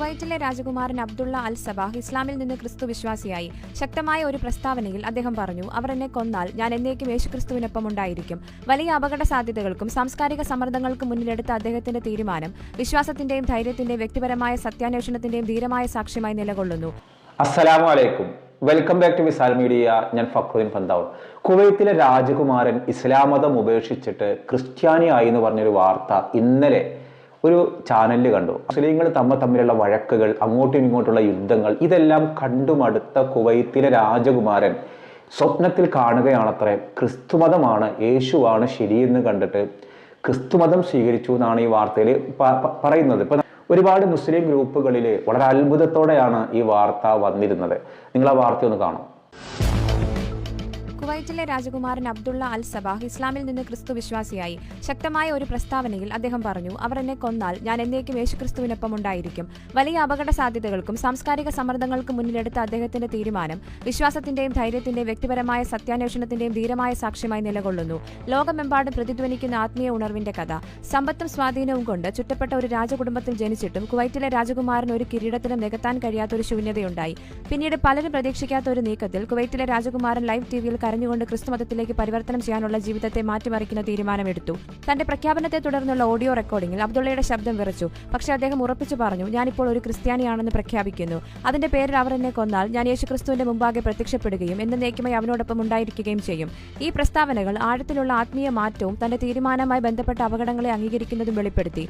കുവൈറ്റിലെ രാജകുമാരൻ അബ്ദുള്ള അൽ സബാഹ് ഇസ്ലാമിൽ നിന്ന് ക്രിസ്തു വിശ്വാസിയായി. ശക്തമായ ഒരു പ്രസ്താവനയിൽ അദ്ദേഹം പറഞ്ഞു അവർ എന്നെ കൊന്നാൽ ഞാൻ എന്നേക്കും യേശുക്രിസ്തുവിനൊപ്പം ഉണ്ടായിരിക്കും. വലിയ അപകട സാധ്യതകൾക്കും സാംസ്കാരിക സമ്മർദ്ദങ്ങൾക്കും മുന്നിലെടുത്ത അദ്ദേഹത്തിന്റെ തീരുമാനം വിശ്വാസത്തിന്റെയും ധൈര്യത്തിന്റെയും വ്യക്തിപരമായ സത്യാന്വേഷണത്തിന്റെയും ധീരമായ സാക്ഷ്യമായി നിലകൊള്ളുന്നു. അസ്സലാമു അലൈക്കും. Welcome back to Visal media. ഞാൻ ഫക്രുദ്ദീൻ പന്താവ് കുവൈത്തിലെ രാജകുമാരൻ ഇസ്ലാം മതം ഉപേക്ഷിച്ചിട്ട് ക്രിസ്ത്യാനിയായി എന്ന് പറഞ്ഞൊരു വാർത്ത ഇന്നലെ ഒരു ചാനലിൽ കണ്ടു. മുസ്ലിങ്ങൾ തമ്മ തമ്മിലുള്ള വഴക്കുകൾ അങ്ങോട്ടും ഇങ്ങോട്ടുള്ള യുദ്ധങ്ങൾ ഇതെല്ലാം കണ്ടുമടുത്ത കുവൈത്തിലെ രാജകുമാരൻ സ്വപ്നത്തിൽ കാണുകയാണത്രേ. ക്രിസ്തുമതമാണ് യേശുവാണ് ശരിയെന്ന് കണ്ടിട്ട് ക്രിസ്തുമതം സ്വീകരിച്ചു എന്നാണ് ഈ വാർത്തയിൽ പറയുന്നത്. ഇപ്പൊ ഒരുപാട് മുസ്ലിം ഗ്രൂപ്പുകളിൽ വളരെ അത്ഭുതത്തോടെയാണ് ഈ വാർത്ത വന്നിരുന്നത്. നിങ്ങൾ ആ വാർത്ത ഒന്ന് കാണും. കുവൈറ്റിലെ രാജകുമാരൻ അബ്ദുള്ള അൽ സബാഹ് ഇസ്ലാമിൽ നിന്ന് ക്രിസ്തു വിശ്വാസിയായി. ശക്തമായ ഒരു പ്രസ്താവനയിൽ അദ്ദേഹം പറഞ്ഞു അവർ എന്നെ കൊന്നാൽ ഞാൻ എന്നേക്കും യേശുക്രിസ്തുവിനൊപ്പം ഉണ്ടായിരിക്കും. വലിയ അപകട സാധ്യതകൾക്കും സാംസ്കാരിക സമ്മർദ്ദങ്ങൾക്കും മുന്നിലെടുത്ത അദ്ദേഹത്തിന്റെ തീരുമാനം വിശ്വാസത്തിന്റെയും ധൈര്യത്തിന്റെയും വ്യക്തിപരമായ സത്യാന്വേഷണത്തിന്റെയും ധീരമായ സാക്ഷ്യമായി നിലകൊള്ളുന്നു. ലോകമെമ്പാടും പ്രതിധ്വനിക്കുന്ന ആത്മീയ ഉണർവിന്റെ കഥ. സമ്പത്തും സ്വാധീനവും കൊണ്ട് ചുറ്റപ്പെട്ട ഒരു രാജകുടുംബത്തിൽ ജനിച്ചിട്ടും കുവൈറ്റിലെ രാജകുമാരൻ ഒരു കിരീടത്തിനും നികത്താൻ കഴിയാത്ത ഒരു ശൂന്യതയുണ്ടായി. പിന്നീട് പലരും പ്രതീക്ഷിക്കാത്ത ഒരു നീക്കത്തിൽ കുവൈറ്റിലെ രാജകുമാരൻ ലൈവ് ടിവിയിൽ കരഞ്ഞുകൊണ്ട് ക്രിസ്തുമതത്തിലേക്ക് പരിവർത്തനം ചെയ്യാനുള്ള ജീവിതത്തെ മാറ്റിമറിക്കുന്ന തീരുമാനമെടുത്തു. തന്റെ പ്രഖ്യാപനത്തെ തുടർന്നുള്ള ഓഡിയോ റെക്കോർഡിംഗിൽ അബ്ദുള്ളയുടെ ശബ്ദം വിറച്ചു. പക്ഷേ അദ്ദേഹം ഉറപ്പിച്ചു പറഞ്ഞു ഞാനിപ്പോൾ ഒരു ക്രിസ്ത്യാനിയാണെന്ന് പ്രഖ്യാപിക്കുന്നു. അതിന്റെ പേരിൽ അവർ എന്നെ കൊന്നാൽ ഞാൻ യേശുക്രിസ്തുവിന്റെ മുമ്പാകെ പ്രത്യക്ഷപ്പെടുകയും എന്നേക്കുമായി അവനോടൊപ്പം ഉണ്ടായിരിക്കുകയും ചെയ്യും. ഈ പ്രസ്താവനകൾ ആഴത്തിലുള്ള ആത്മീയ മാറ്റവും തന്റെ തീരുമാനവുമായി ബന്ധപ്പെട്ട അപകടങ്ങളെ അംഗീകരിക്കുന്നതും വെളിപ്പെടുത്തി.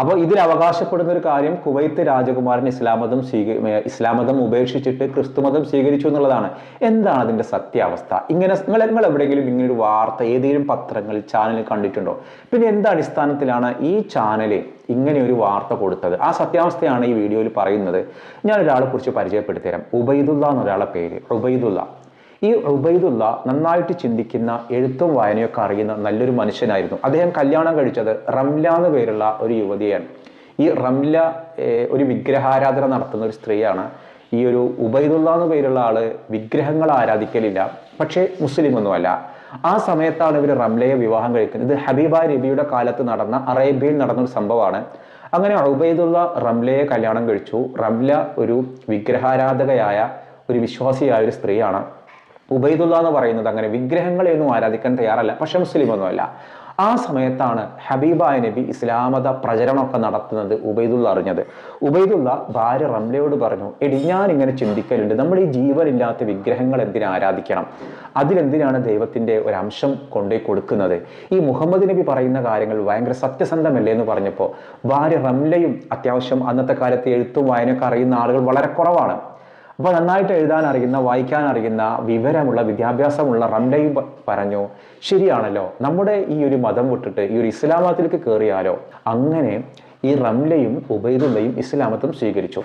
അപ്പോൾ ഇതിൽ അവകാശപ്പെടുന്ന ഒരു കാര്യം കുവൈത്ത് രാജകുമാരൻ ഇസ്ലാം മതം സ്വീക ഏർ ഇസ്ലാം മതം ഉപേക്ഷിച്ചിട്ട് ക്രിസ്തു മതം സ്വീകരിച്ചു എന്നുള്ളതാണ്. എന്താണ് അതിന്റെ സത്യാവസ്ഥ? ഇങ്ങനെ നിങ്ങൾ നിങ്ങൾ എവിടെയെങ്കിലും ഇങ്ങനെ ഒരു വാർത്ത ഏതെങ്കിലും പത്രങ്ങൾ ചാനൽ കണ്ടിട്ടുണ്ടോ? പിന്നെ എന്ത് അടിസ്ഥാനത്തിലാണ് ഈ ചാനൽ ഇങ്ങനെ ഒരു വാർത്ത കൊടുത്തത്? ആ സത്യാവസ്ഥയാണ് ഈ വീഡിയോയിൽ പറയുന്നത്. ഞാൻ ഒരാളെ കുറിച്ച് പരിചയപ്പെടുത്തി തരാം ഉബൈദുള്ള എന്നൊരാളെ പേര് ഉബൈദുള്ള. ഈ ഉബൈദുള്ള നന്നായിട്ട് ചിന്തിക്കുന്ന എഴുത്തും വായനയൊക്കെ അറിയുന്ന നല്ലൊരു മനുഷ്യനായിരുന്നു. അദ്ദേഹം കല്യാണം കഴിച്ചത് റംല എന്ന് പേരുള്ള ഒരു യുവതിയാണ്. ഈ റംല ഒരു വിഗ്രഹാരാധന നടത്തുന്ന ഒരു സ്ത്രീയാണ്. ഈ ഒരു ഉബൈദുള്ള എന്ന് പേരുള്ള ആൾ വിഗ്രഹങ്ങൾ ആരാധിക്കലില്ല. പക്ഷേ മുസ്ലിം ഒന്നുമല്ല ആ സമയത്താണ് ഇവർ റംലയെ വിവാഹം കഴിക്കുന്നത്. ഇത് ഹബീബ രബിയുടെ കാലത്ത് നടന്ന അറേബ്യയിൽ നടന്ന ഒരു സംഭവമാണ്. അങ്ങനെ ഉബൈദുള്ള റംലയെ കല്യാണം കഴിച്ചു. റംല ഒരു വിഗ്രഹാരാധകയായ ഒരു വിശ്വാസിയായ ഒരു സ്ത്രീയാണ്. ഉബൈദുള്ള എന്ന് പറയുന്നത് അങ്ങനെ വിഗ്രഹങ്ങളെയൊന്നും ആരാധിക്കാൻ തയ്യാറല്ല പക്ഷെ മുസ്ലിം ഒന്നുമല്ല ആ സമയത്താണ് ഹബീബായ നബി ഇസ്ലാമത പ്രചരണമൊക്കെ നടത്തുന്നത് ഉബൈദുള്ള അറിഞ്ഞത്. ഉബൈദുള്ള ഭാര്യ റംലയോട് പറഞ്ഞു എടി ഞാൻ ഇങ്ങനെ ചിന്തിക്കലുണ്ട്. നമ്മൾ ഈ ജീവനില്ലാത്ത വിഗ്രഹങ്ങൾ എന്തിനാ ആരാധിക്കണം? അതിലെന്തിനാണ് ദൈവത്തിന്റെ ഒരു അംശം കൊണ്ടുപോയി കൊടുക്കുന്നത്? ഈ മുഹമ്മദ് നബി പറയുന്ന കാര്യങ്ങൾ ഭയങ്കര സത്യസന്ധമല്ലേ എന്ന് പറഞ്ഞപ്പോൾ ഭാര്യ റംലയും അത്യാവശ്യം അന്നത്തെ കാലത്ത് എഴുത്തും വായനയൊക്കെ അറിയുന്ന ആളുകൾ വളരെ കുറവാണ്. അപ്പോൾ നന്നായിട്ട് എഴുതാൻ അറിയുന്ന വായിക്കാൻ അറിയുന്ന വിവരമുള്ള വിദ്യാഭ്യാസമുള്ള പ- പറഞ്ഞു ശരിയാണല്ലോ. നമ്മുടെ ഈ ഒരു മതം വിട്ടിട്ട് ഈ ഒരു ഇസ്ലാമത്തിലേക്ക് കയറിയാലോ അങ്ങനെ ഈ റംലയും ഉബൈദുള്ളയും ഇസ്ലാമത്തും സ്വീകരിച്ചു.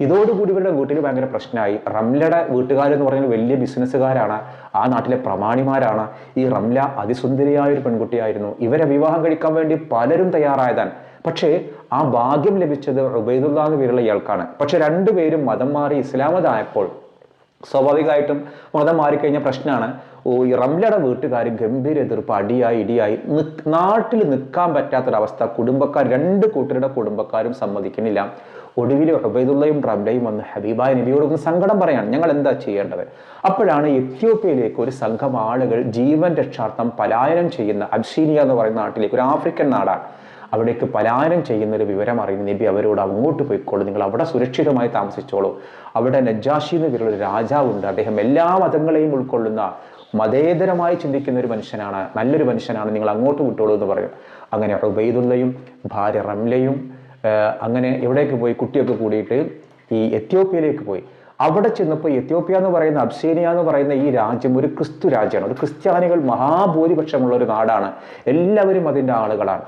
ഇതോടുകൂടി ഇവരുടെ വീട്ടിൽ ഭയങ്കര പ്രശ്നമായി. റംലയുടെ വീട്ടുകാരെന്ന് പറയുന്നത് വലിയ ബിസിനസ്സുകാരാണ്. ആ നാട്ടിലെ പ്രമാണിമാരാണ്. ഈ റംല അതിസുന്ദരിയായ ഒരു പെൺകുട്ടിയായിരുന്നു. ഇവരെ വിവാഹം കഴിക്കാൻ വേണ്ടി പലരും തയ്യാറായതാണ് പക്ഷേ ആ ഭാഗ്യം ലഭിച്ചത് ഉബൈദുള്ള എന്ന് പേരുള്ള ഇയാൾക്കാണ്. പക്ഷെ രണ്ടുപേരും മതം മാറി ഇസ്ലാമതായപ്പോൾ സ്വാഭാവികമായിട്ടും മതം മാറിക്കഴിഞ്ഞ പ്രശ്നമാണ്. ഓ ഈ റംലയുടെ വീട്ടുകാർ ഗംഭീര എതിർപ്പ് അടിയായി ഇടിയായി നാട്ടിൽ നിൽക്കാൻ പറ്റാത്തൊരവസ്ഥ കുടുംബക്കാർ രണ്ട് കൂട്ടരുടെ കുടുംബക്കാരും സമ്മതിക്കുന്നില്ല. ഒടുവിൽ ഉബൈദുള്ളയും റംലയും വന്ന് ഹബീബായ നബിയോട് ഒന്ന് സങ്കടം പറയാണ് ഞങ്ങൾ എന്താ ചെയ്യേണ്ടത്? അപ്പോഴാണ് എത്യോപ്യയിലേക്ക് ഒരു സംഘം ആളുകൾ ജീവൻ രക്ഷാർത്ഥം പലായനം ചെയ്യുന്ന അബ്സീനിയ എന്ന് പറയുന്ന നാട്ടിലേക്ക് ഒരു ആഫ്രിക്കൻ നാടാണ്. അവിടേക്ക് പലായനം ചെയ്യുന്നൊരു വിവരം അറിയുന്ന നബി അവരോട് അങ്ങോട്ട് പോയിക്കോളൂ. നിങ്ങൾ അവിടെ സുരക്ഷിതമായി താമസിച്ചോളൂ. അവിടെ നജാഷി എന്ന് പേരുള്ള രാജാവുണ്ട്. അദ്ദേഹം എല്ലാ മതങ്ങളെയും ഉൾക്കൊള്ളുന്ന മതേതരമായി ചിന്തിക്കുന്ന ഒരു മനുഷ്യനാണ്. നല്ലൊരു മനുഷ്യനാണ്. നിങ്ങൾ അങ്ങോട്ട് വിട്ടോളൂ എന്ന് പറയും. അങ്ങനെ ഉബൈദുള്ളയും ഭാര്യ റംലയും അങ്ങനെ എവിടേക്ക് പോയി? കുട്ടിയൊക്കെ കൂടിയിട്ട് ഈ എത്യോപ്യയിലേക്ക് പോയി. അവിടെ ചെന്നപ്പോൾ എത്യോപ്യ എന്ന് പറയുന്ന അബ്സേനിയ എന്ന് പറയുന്ന ഈ രാജ്യം ഒരു ക്രിസ്തു രാജ്യമാണ്. ഒരു ക്രിസ്ത്യാനികൾ മഹാഭൂരിപക്ഷമുള്ള ഒരു നാടാണ്. എല്ലാവരും അതിന്റെ ആളുകളാണ്.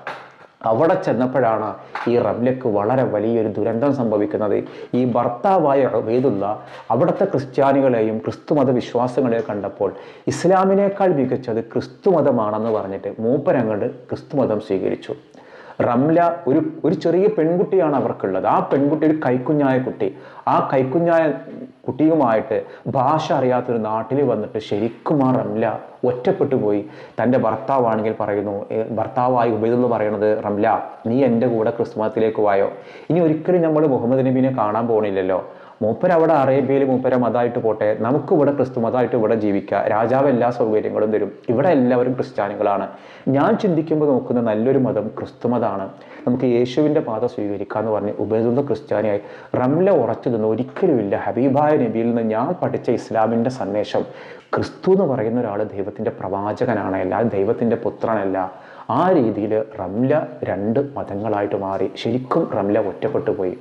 അവിടെ ചെന്നപ്പോഴാണ് ഈ റബ്ലക്ക് വളരെ വലിയൊരു ദുരന്തം സംഭവിക്കുന്നത്. ഈ ഭർത്താവായ ഉബൈദുള്ള അവിടുത്തെ ക്രിസ്ത്യാനികളെയും ക്രിസ്തുമത വിശ്വാസങ്ങളെയും കണ്ടപ്പോൾ ഇസ്ലാമിനേക്കാൾ മികച്ചത് ക്രിസ്തുമതമാണെന്ന് പറഞ്ഞിട്ട് മൂപ്പരങ്ങോട്ട് ക്രിസ്തുമതം സ്വീകരിച്ചു. റംല ഒരു ഒരു ചെറിയ പെൺകുട്ടിയാണ് അവർക്കുള്ളത്. ആ പെൺകുട്ടി ഒരു കൈക്കുഞ്ഞായ കുട്ടി. ആ കൈക്കുഞ്ഞായ കുട്ടിയുമായിട്ട് ഭാഷ അറിയാത്തൊരു നാട്ടിൽ വന്നിട്ട് ശരിക്കും ആ റംല ഒറ്റപ്പെട്ടു പോയി. തന്റെ ഭർത്താവാണെങ്കിൽ പറയുന്നു ഭർത്താവായി ഭർത്താവായി ഉപയോഗിന്ന് പറയുന്നത് റംല നീ എന്റെ കൂടെ ക്രിസ്മത്തിലേക്ക് വായോ? ഇനി ഒരിക്കലും നമ്മൾ മുഹമ്മദ് നബീനെ കാണാൻ പോകണില്ലല്ലോ മൂപ്പര് അവിടെ അറേബ്യയിൽ മൂപ്പര മതമായിട്ട് പോട്ടെ നമുക്ക് ഇവിടെ ക്രിസ്തു മതമായിട്ട് ഇവിടെ ജീവിക്കാം. രാജാവ് എല്ലാ സൗകര്യങ്ങളും തരും. ഇവിടെ എല്ലാവരും ക്രിസ്ത്യാനികളാണ്. ഞാൻ ചിന്തിക്കുമ്പോൾ നോക്കുന്ന നല്ലൊരു മതം ക്രിസ്തു മതമാണ്. നമുക്ക് യേശുവിന്റെ പാത സ്വീകരിക്കാം എന്ന് പറഞ്ഞ് ഉപേദുന്ന ക്രിസ്ത്യാനിയായി റംല ഉറച്ചു നിന്ന് ഒരിക്കലുമില്ല ഹബീബായ നബിയിൽ നിന്ന് ഞാൻ പഠിച്ച ഇസ്ലാമിന്റെ സന്ദേശം ക്രിസ്തു എന്ന് പറയുന്ന ഒരാൾ ദൈവത്തിന്റെ പ്രവാചകനാണ് അല്ല ദൈവത്തിന്റെ പുത്രനല്ല. ആ രീതിയിൽ റംല രണ്ട് മതങ്ങളായിട്ട് മാറി. ശരിക്കും റംല ഒറ്റപ്പെട്ടു പോയി.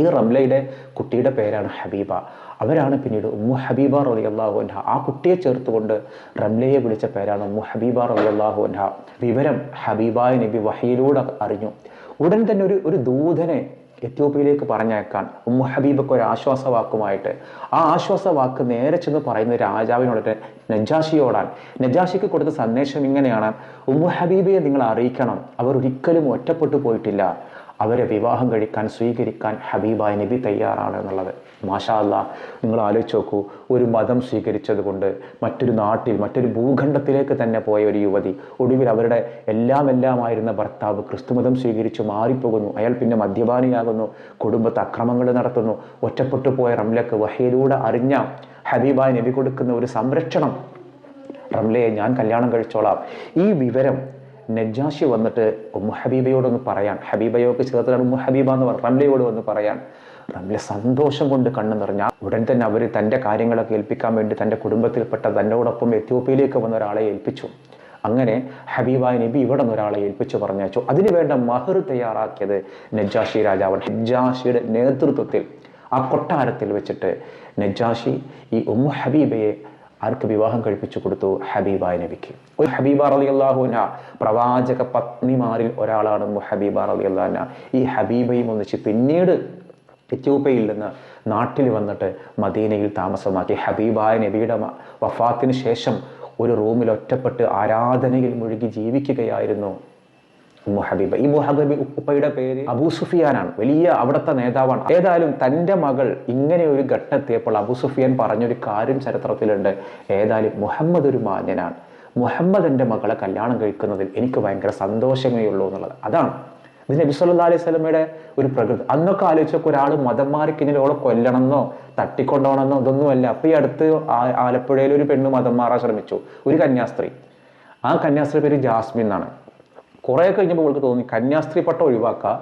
ഈ റംലയുടെ കുട്ടിയുടെ പേരാണ് ഹബീബ. അവരാണ് പിന്നീട് ഉമ്മു ഹബീബ റളിയല്ലാഹു അൻഹ. ആ കുട്ടിയെ ചേർത്തുകൊണ്ട് റംലയെ വിളിച്ച പേരാണ് ഉമ്മു ഹബീബ റളിയല്ലാഹു അൻഹ. വിവരം ഹബീബായ നബി വഹയിലൂടെ അറിഞ്ഞു. ഉടൻ തന്നെ ഒരു ഒരു ദൂതനെ എത്യോപ്യയിലേക്ക് പറഞ്ഞേക്കാൻ ഉമ്മു ഹബീബക്ക് ഒരു ആശ്വാസവാക്കുമായിട്ട്. ആ ആശ്വാസവാക്ക് നേരെ ചെന്ന് പറയുന്ന രാജാവിനോട് നജാഷിയോടാണ്. നജാഷിക്ക് കൊടുത്ത സന്ദേശം ഇങ്ങനെയാണ്. ഉമ്മു ഹബീബയെ നിങ്ങൾ അറിയിക്കണം. അവർ ഒരിക്കലും ഒറ്റപ്പെട്ടു പോയിട്ടില്ല. അവരെ വിവാഹം കഴിക്കാൻ സ്വീകരിക്കാൻ ഹബീബായ നബി തയ്യാറാണ് എന്നുള്ളത്. മാഷാ അല്ലാ നിങ്ങൾ ആലോചിച്ച് നോക്കൂ ഒരു മതം സ്വീകരിച്ചത് കൊണ്ട് മറ്റൊരു നാട്ടിൽ മറ്റൊരു ഭൂഖണ്ഡത്തിലേക്ക് തന്നെ പോയ ഒരു യുവതി ഒടുവിൽ അവരുടെ എല്ലാം എല്ലാമായിരുന്ന ഭർത്താവ് ക്രിസ്തുമതം സ്വീകരിച്ച് മാറിപ്പോകുന്നു. അയാൾ പിന്നെ മദ്യപാനിയാകുന്നു കുടുംബത്തെ അക്രമങ്ങൾ നടത്തുന്നു ഒറ്റപ്പെട്ടു പോയ റംലക്ക് വഹയിലൂടെ അറിഞ്ഞ ഹബീബായ നബി കൊടുക്കുന്ന ഒരു സംരക്ഷണം. റംലയെ ഞാൻ കല്യാണം കഴിച്ചോളാം. ഈ വിവരം നജാഷി വന്നിട്ട് ഉമ്മു ഹബീബയോടൊന്ന് പറയാൻ. ഹബീബയോക്ക് ചേർത്താണ് ഉമ്മു ഹബീബ എന്ന് പറഞ്ഞു റംലയോട് വന്ന് പറയാൻ. റംല സന്തോഷം കൊണ്ട് കണ്ണു നിറഞ്ഞ ഉടൻ തന്നെ അവർ തന്റെ കാര്യങ്ങളൊക്കെ ഏൽപ്പിക്കാൻ വേണ്ടി തന്റെ കുടുംബത്തിൽപ്പെട്ട തന്നോടൊപ്പം എത്യോപ്യയിലേക്ക് വന്ന ഒരാളെ ഏൽപ്പിച്ചു. അങ്ങനെ ഹബീബായ നബി ഇവിടെ നിന്ന് ഒരാളെ ഏൽപ്പിച്ചു പറഞ്ഞു അതിനുവേണ്ട മഹർ തയ്യാറാക്കിയത് നജാഷി രാജാവാണ്. നജാഷിയുടെ നേതൃത്വത്തിൽ ആ കൊട്ടാരത്തിൽ വെച്ചിട്ട് നജാഷി ഈ ഉമ്മു ഹബീബയെ ആർക്ക് വിവാഹം കഴിപ്പിച്ചു കൊടുത്തു? ഹബീബ നബിക്ക്. ഒരു ഹബീബ അലി അള്ളാഹുന പ്രവാചക പത്നിമാരിൽ ഒരാളാണ് ഹബീബ അലി അള്ളാഹന ഈ ഹബീബയും ഒന്നിച്ച് പിന്നീട് എത്യോപ്യയിൽ നിന്ന് നാട്ടിൽ വന്നിട്ട് മദീനയിൽ താമസമാക്കി. ഹബീബായ നബിയുടെ വഫാത്തിന് ശേഷം ഒരു റൂമിൽ ഒറ്റപ്പെട്ട് ആരാധനയിൽ മുഴുകി ജീവിക്കുകയായിരുന്നു. ഉമ്മു ഹബീബ. ഈ മുഹബീബ് ഉപ്പയുടെ പേര് അബൂ സുഫിയാനാണ്. വലിയ അവിടുത്തെ നേതാവാണ്. ഏതായാലും തന്റെ മകൾ ഇങ്ങനെ ഒരു ഘട്ടത്തിയപ്പോൾ അബൂ സുഫിയാൻ പറഞ്ഞൊരു കാര്യം ചരിത്രത്തിലുണ്ട്. ഏതായാലും മുഹമ്മദ് ഒരു മാന്യനാണ്. മുഹമ്മദ് എന്റെ മകളെ കല്യാണം കഴിക്കുന്നതിൽ എനിക്ക് ഭയങ്കര സന്തോഷമേ ഉള്ളൂ എന്നുള്ളത്. അതാണ്. ഇത് നബി സല്ലല്ലാഹു അലൈഹി സ്വലമയുടെ ഒരു പ്രകൃതി. അന്നൊക്കെ ആലോചിച്ചൊക്കെ ഒരാൾ മതം മാറി കഴിഞ്ഞാൽ ഓളെ കൊല്ലണമെന്നോ തട്ടിക്കൊണ്ടോണമെന്നോ ഇതൊന്നുമല്ല. അപ്പൊ ഈ അടുത്ത് ആലപ്പുഴയിൽ ഒരു പെണ്ണ് മതം മാറാൻ ശ്രമിച്ചു ഒരു കന്യാസ്ത്രീ. ആ കന്യാസ്ത്രീ പേര് ജാസ്മിൻ എന്നാണ്. കുറേ കഴിഞ്ഞപ്പോൾ ഇവൾക്ക് തോന്നി കന്യാസ്ത്രീ പട്ടം ഒഴിവാക്കുക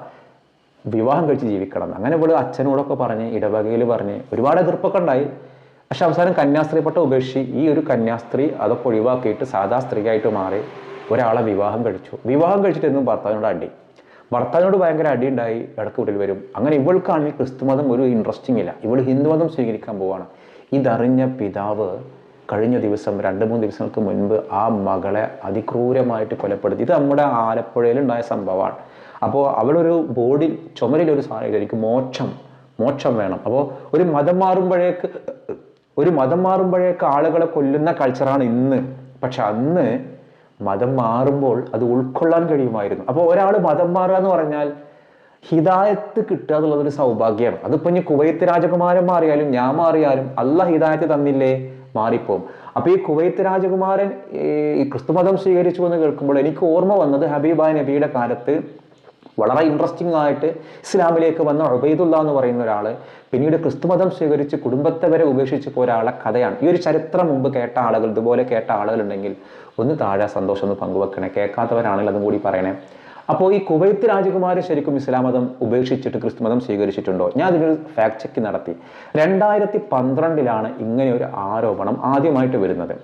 വിവാഹം കഴിച്ച് ജീവിക്കണം. അങ്ങനെ ഇവൾ അച്ഛനോടൊക്കെ പറഞ്ഞ് ഇടവകയിൽ പറഞ്ഞ് ഒരുപാട് എതിർപ്പൊക്കെ ഉണ്ടായി. പക്ഷെ അവസാനം കന്യാസ്ത്രീ പട്ടം ഉപേക്ഷിച്ച് ഈ ഒരു കന്യാസ്ത്രീ അതൊക്കെ ഒഴിവാക്കിയിട്ട് സാധാ സ്ത്രീയായിട്ട് മാറി ഒരാളെ വിവാഹം കഴിച്ചു. വിവാഹം കഴിച്ചിട്ട് എന്നും ഭർത്താവിനോട് അടി. ഭർത്താവിനോട് ഭയങ്കര അടി ഉണ്ടായി ഇടയ്ക്ക് വീട്ടിൽ വരും. അങ്ങനെ ഇവൾക്കാണെങ്കിൽ ക്രിസ്തുമതം ഒരു ഇൻട്രസ്റ്റിംഗ് ഇല്ല. ഇവൾ ഹിന്ദുമതം സ്വീകരിക്കാൻ പോവാണ്. ഇതറിഞ്ഞ പിതാവ് കഴിഞ്ഞ ദിവസം രണ്ട് മൂന്ന് ദിവസങ്ങൾക്ക് മുൻപ് ആ മകളെ അതിക്രൂരമായിട്ട് കൊലപ്പെടുത്തി. ഇത് നമ്മുടെ ആലപ്പുഴയിൽ ഉണ്ടായ സംഭവമാണ്. അപ്പോൾ അവളൊരു ബോർഡിൽ ചുമരിലൊരു ഒരു സാധനം എനിക്ക് മോക്ഷം മോക്ഷം വേണം. അപ്പോൾ ഒരു മതം മാറുമ്പോഴേക്ക് ഒരു മതം മാറുമ്പോഴേക്ക് ആളുകളെ കൊല്ലുന്ന കൾച്ചറാണ് ഇന്ന്. പക്ഷെ അന്ന് മതം മാറുമ്പോൾ അത് ഉൾക്കൊള്ളാൻ കഴിയുമായിരുന്നു. അപ്പോൾ ഒരാൾ മതം മാറുക എന്ന് പറഞ്ഞാൽ ഹിദായത്ത് കിട്ടുക എന്നുള്ളതൊരു സൗഭാഗ്യമാണ്. അതിപ്പോ ഇനി കുവൈത്ത് രാജകുമാരൻ മാറിയാലും ഞാൻ മാറിയാലും അല്ല ഹിദായത്ത് തന്നില്ലേ? മാറിപ്പോവും. അപ്പൊ ഈ കുവൈത്ത് രാജകുമാരൻ ഈ ക്രിസ്തുമതം സ്വീകരിച്ചു എന്ന് കേൾക്കുമ്പോൾ എനിക്ക് ഓർമ്മ വന്നത് ഹബീബായ് നബിയുടെ കാലത്ത് വളരെ ഇൻട്രസ്റ്റിംഗ് ആയിട്ട് ഇസ്ലാമിലേക്ക് വന്ന ഉബൈദുള്ള എന്ന് പറയുന്ന ഒരാൾ പിന്നീട് ക്രിസ്തുമതം സ്വീകരിച്ച് കുടുംബത്തെ വരെ ഉപേക്ഷിച്ച് പോയ ഒരാളെ കഥയാണ്. ഈ ഒരു ചരിത്രം മുമ്പ് കേട്ട ആളുകൾ ഇതുപോലെ കേട്ട ആളുകളുണ്ടെങ്കിൽ ഒന്ന് താഴെ സന്തോഷം ഒന്ന് പങ്കുവെക്കണേ. കേൾക്കാത്തവരാണെങ്കിൽ അതും കൂടി പറയണേ. അപ്പോൾ ഈ കുവൈത്ത് രാജകുമാരി ശരിക്കും ഇസ്ലാം മതം ഉപേക്ഷിച്ചിട്ട് ക്രിസ്തു മതം സ്വീകരിച്ചിട്ടുണ്ടോ? ഞാൻ അതിനൊരു ഫാക്ട് ചെക്ക് നടത്തി. രണ്ടായിരത്തി പന്ത്രണ്ടിലാണ് ഇങ്ങനെ ഒരു ആരോപണം ആദ്യമായിട്ട് വരുന്നത്.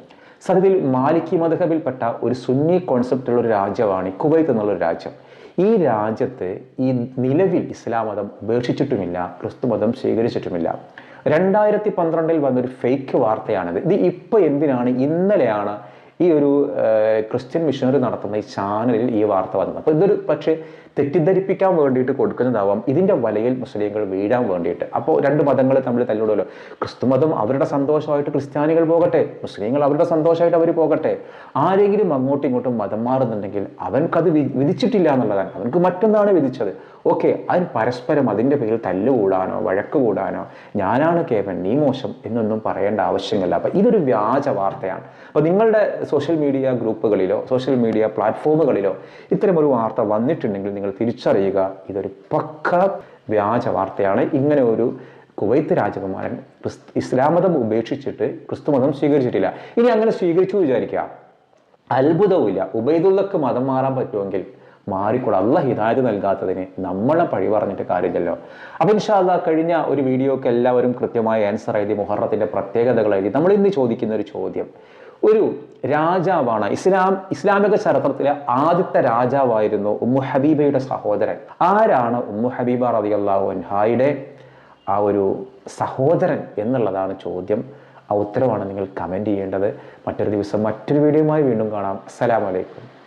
സത്യത്തിൽ മാലിക്കി മധബിൽപ്പെട്ട ഒരു സുന്നി കോൺസെപ്റ്റുള്ള ഒരു രാജ്യമാണ് കുവൈത്ത് എന്നുള്ളൊരു രാജ്യം. ഈ രാജ്യത്ത് ഈ നിലവിൽ ഇസ്ലാം മതം ഉപേക്ഷിച്ചിട്ടുമില്ല ക്രിസ്തുമതം സ്വീകരിച്ചിട്ടുമില്ല. രണ്ടായിരത്തി പന്ത്രണ്ടിൽ വന്നൊരു ഫേക്ക് വാർത്തയാണിത്. ഇത് ഇപ്പോൾ എന്തിനാണ്? ഇന്നലെയാണ് ഈ ഒരു ക്രിസ്ത്യൻ മിഷനറി നടത്തുന്ന ഈ ചാനലിൽ ഈ വാർത്ത വന്നത്. അപ്പോൾ ഇതൊരു പക്ഷേ തെറ്റിദ്ധരിപ്പിക്കാൻ വേണ്ടിയിട്ട് കൊടുക്കുന്നതാവാം. ഇതിന്റെ വലയിൽ മുസ്ലിങ്ങൾ വീഴാൻ വേണ്ടിയിട്ട്. അപ്പോൾ രണ്ട് മതങ്ങൾ തമ്മിൽ തല്ലിടുമല്ലോ. ക്രിസ്തുമതം അവരുടെ സന്തോഷമായിട്ട് ക്രിസ്ത്യാനികൾ പോകട്ടെ മുസ്ലിങ്ങൾ അവരുടെ സന്തോഷമായിട്ട് അവർ പോകട്ടെ. ആരെങ്കിലും അങ്ങോട്ടും ഇങ്ങോട്ടും മതം മാറുന്നുണ്ടെങ്കിൽ അവൻക്കത് വിധിച്ചിട്ടില്ല എന്നുള്ളതാണ്. അവൻക്ക് മറ്റൊന്നാണ് വിധിച്ചത്. ഓക്കെ അതിന് പരസ്പരം അതിന്റെ പേരിൽ തല്ലുകൂടാനോ വഴക്ക് കൂടാനോ ഞാനാണ് കേവൻ നീ മോശം എന്നൊന്നും പറയേണ്ട ആവശ്യമില്ല. അപ്പം ഇതൊരു വ്യാജ വാർത്തയാണ്. അപ്പോൾ നിങ്ങളുടെ സോഷ്യൽ മീഡിയ ഗ്രൂപ്പുകളിലോ സോഷ്യൽ മീഡിയ പ്ലാറ്റ്ഫോമുകളിലോ ഇത്തരമൊരു വാർത്ത വന്നിട്ടുണ്ടെങ്കിൽ നിങ്ങൾ തിരിച്ചറിയുക. ഇതൊരു പക്ക വ്യാജ വാർത്തയാണ്. ഇങ്ങനെ ഒരു കുവൈത്ത് രാജകുമാരൻ ക്രിസ്തു ഇസ്ലാമതം ഉപേക്ഷിച്ചിട്ട് ക്രിസ്തുമതം സ്വീകരിച്ചിട്ടില്ല. ഇനി അങ്ങനെ സ്വീകരിച്ചു വിചാരിക്കുക. അത്ഭുതവുമില്ല. ഉബൈദുള്ളക്ക് മതം മാറാൻ പറ്റുമെങ്കിൽ മാറിക്കൂടെ. അല്ല ഹിതായത് നൽകാത്തതിന് നമ്മളെ പഴി പറഞ്ഞിട്ട് കാര്യമില്ലല്ലോ. അപ്പൊ ഇൻഷാല്ല കഴിഞ്ഞ ഒരു വീഡിയോക്ക് എല്ലാവരും കൃത്യമായ ആൻസർ എഴുതി മുഹറത്തിന്റെ പ്രത്യേകതകൾ എഴുതി. നമ്മൾ ഇന്ന് ചോദിക്കുന്ന ഒരു ചോദ്യം. ഒരു രാജാവാണ്. ഇസ്ലാം ഇസ്ലാമിക ചരിത്രത്തിലെ ആദ്യത്തെ രാജാവായിരുന്നു ഉമ്മു ഹബീബയുടെ സഹോദരൻ. ആരാണ് ഉമ്മു ഹബീബ റളിയല്ലാഹു അൻഹായുടെ ആ ഒരു സഹോദരൻ എന്നുള്ളതാണ് ചോദ്യം. ആ ഉത്തരവാണ് നിങ്ങൾ കമന്റ് ചെയ്യേണ്ടത്. മറ്റൊരു ദിവസം മറ്റൊരു വീഡിയോയുമായി വീണ്ടും കാണാം. അസ്സലാമലൈക്കും